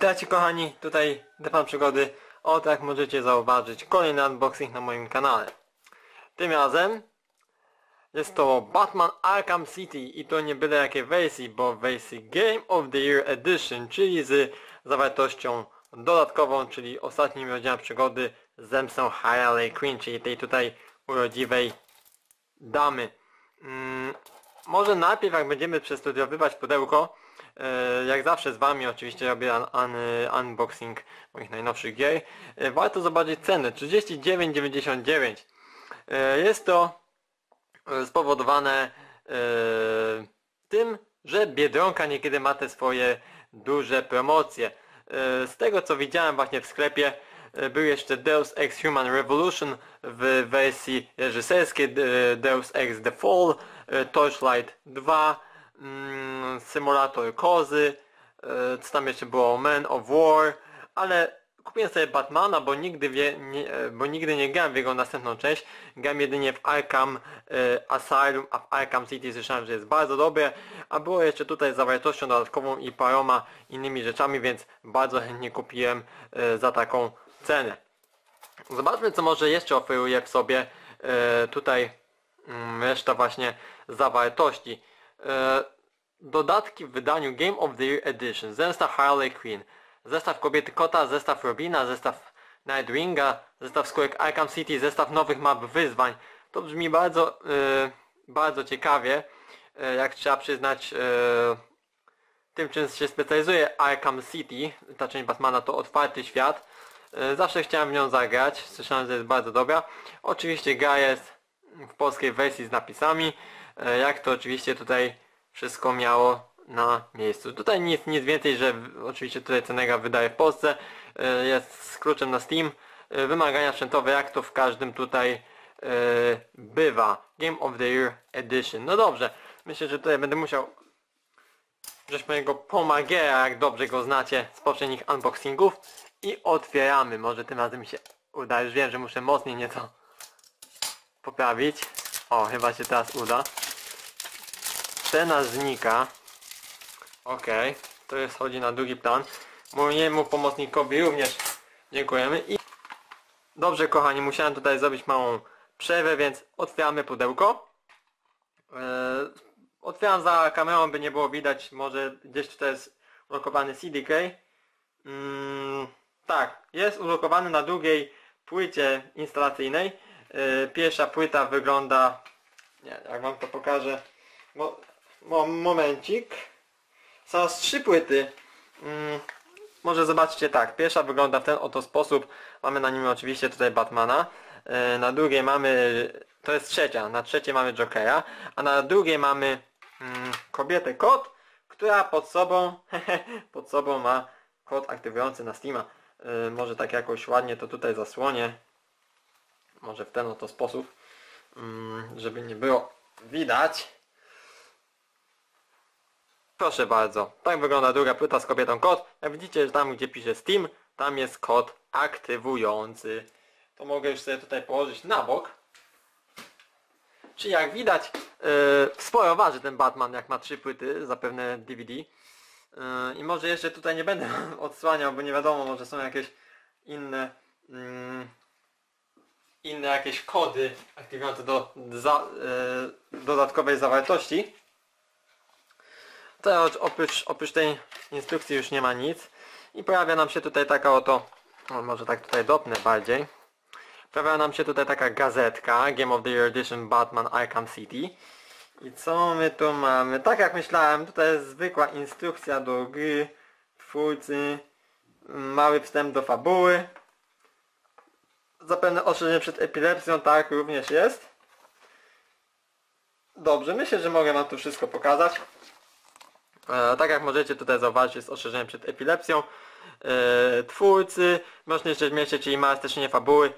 Witajcie kochani, tutaj Depan Przygody. O tak możecie zauważyć kolejny unboxing na moim kanale. Tym razem jest to Batman Arkham City i to nie byle jakie wersji, bo wersji Game of the Year Edition, czyli z zawartością dodatkową, czyli ostatnim rozdziałem przygody z zemstą Harley Quinn, czyli tej tutaj urodziwej damy. Mm, może najpierw jak będziemy przestudiowywać pudełko, jak zawsze z Wami oczywiście robię un, un, unboxing moich najnowszych gier, e, warto zobaczyć cenę 39,99 e, Jest to e, spowodowane e, tym, że Biedronka niekiedy ma te swoje duże promocje. E, Z tego co widziałem właśnie w sklepie e, był jeszcze Deus Ex Human Revolution w wersji reżyserskiej e, Deus Ex The Fall, e, Torchlight 2, mm, Symulator Kozy, e, co tam jeszcze było Man of War, ale kupiłem sobie Batmana, bo nigdy, wie, nie, e, bo nigdy nie grałem w jego następną część. Grałem jedynie w Arkham e, Asylum, a w Arkham City słyszałem, że jest bardzo dobre, a było jeszcze tutaj z zawartością dodatkową i paroma innymi rzeczami, więc bardzo chętnie kupiłem e, za taką cenę. Zobaczmy co może jeszcze oferuje w sobie e, tutaj mm, reszta właśnie zawartości. E, dodatki w wydaniu Game of the Year Edition, zemsta Harley Quinn, zestaw Kobiety Kota, zestaw Robina, zestaw Nightwinga, zestaw skórek Arkham City, zestaw nowych map wyzwań. To brzmi bardzo, e, bardzo ciekawie, e, jak trzeba przyznać tym czym się specjalizuje Arkham City, ta część Batmana to otwarty świat. Zawsze chciałem w nią zagrać, słyszałem, że jest bardzo dobra. Oczywiście gra jest w polskiej wersji z napisami, e, jak to oczywiście tutaj wszystko miało na miejscu. Tutaj nic, nic więcej, że oczywiście tutaj Cenega wydaje w Polsce, e, jest z kluczem na Steam. E, Wymagania sprzętowe jak to w każdym tutaj bywa. Game of the Year Edition. No dobrze, myślę, że tutaj będę musiał wziąć mojego Pomagiera, jak dobrze go znacie z poprzednich unboxingów i otwieramy. Może tym razem mi się uda. Już wiem, że muszę mocniej nieco poprawić. O, chyba się teraz uda. Cena znika. Okej, to jest chodzi na drugi plan. Mojemu pomocnikowi również dziękujemy i Dobrze kochani, musiałem tutaj zrobić małą przerwę, więc otwieramy pudełko. Eee, otwieram za kamerą, by nie było widać, może gdzieś tutaj jest ulokowany CDK. Mm, tak, jest ulokowany na drugiej płycie instalacyjnej. Eee, pierwsza płyta wygląda... Nie, jak wam to pokażę. Mo, mo, momencik. Są trzy płyty. Mm, może zobaczcie tak, pierwsza wygląda w ten oto sposób. Mamy na nim oczywiście tutaj Batmana. E, Na drugiej mamy, to jest trzecia, na trzeciej mamy Jokera, a na drugiej mamy mm, kobietę kot, która pod sobą, pod sobą ma kod aktywujący na Steama. E, Może tak jakoś ładnie to tutaj zasłonię. Może w ten oto sposób, mm, żeby nie było widać. Proszę bardzo, tak wygląda druga płyta z kobietą kod. Jak widzicie, że tam gdzie pisze Steam, tam jest kod aktywujący. To mogę już sobie tutaj położyć na bok. Czyli jak widać, yy, sporo waży ten Batman, jak ma trzy płyty, zapewne DVD. Yy, I może jeszcze tutaj nie będę odsłaniał, bo nie wiadomo, może są jakieś inne mm, inne jakieś kody aktywujące do za, yy, dodatkowej zawartości. To oprócz, oprócz tej instrukcji już nie ma nic. I pojawia nam się tutaj taka oto, może tak tutaj dopnę bardziej. Pojawia nam się tutaj taka gazetka, Game of the Year Edition Batman Arkham City. I co my tu mamy? Tak jak myślałem, tutaj jest zwykła instrukcja do gry, twórcy, mały wstęp do fabuły. Zapewne ostrzeżenie przed epilepsją, tak również jest. Dobrze, myślę, że mogę wam tu wszystko pokazać. E, tak jak możecie tutaj zauważyć jest ostrzeżenie przed epilepsją. E, twórcy, jeszcze zmieścić, czyli małe streszczenie fabuły,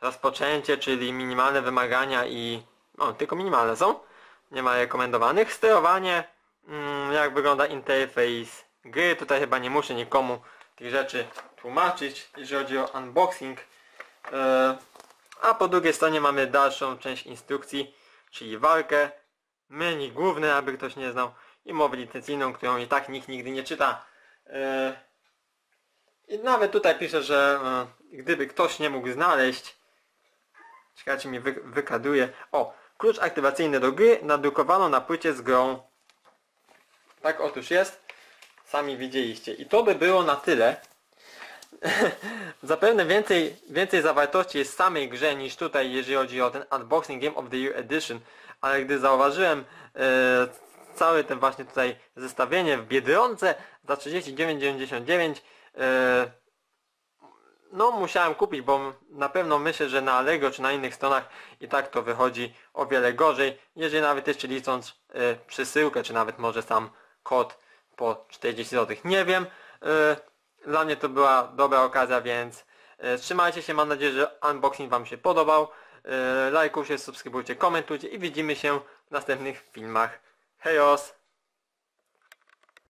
rozpoczęcie, czyli minimalne wymagania i... O, tylko minimalne są. Nie ma rekomendowanych. Sterowanie, mm, jak wygląda interfejs gry. Tutaj chyba nie muszę nikomu tych rzeczy tłumaczyć, jeżeli chodzi o unboxing. E, a po drugiej stronie mamy dalszą część instrukcji, czyli walkę, menu główne, aby ktoś nie znał, i mowę licencyjną, którą i tak nikt nigdy nie czyta. E, I nawet tutaj pisze, że e, gdyby ktoś nie mógł znaleźć, czekajcie mi wy, wykaduje, o, klucz aktywacyjny do gry nadrukowano na płycie z grą. Tak otóż jest, sami widzieliście. I to by było na tyle. Zapewne więcej, więcej zawartości jest w samej grze niż tutaj, jeżeli chodzi o ten Unboxing Game of the Year Edition, ale gdy zauważyłem e, całe ten właśnie tutaj zestawienie w Biedronce za 39,99 e, no musiałem kupić, bo na pewno myślę, że na Allegro czy na innych stronach i tak to wychodzi o wiele gorzej, jeżeli nawet jeszcze licząc e, przesyłkę, czy nawet może sam kod po 40 zł. Nie wiem, e, dla mnie to była dobra okazja, więc e, trzymajcie się, mam nadzieję, że unboxing Wam się podobał. E, lajkujcie, subskrybujcie, komentujcie i widzimy się w następnych filmach. Hejos!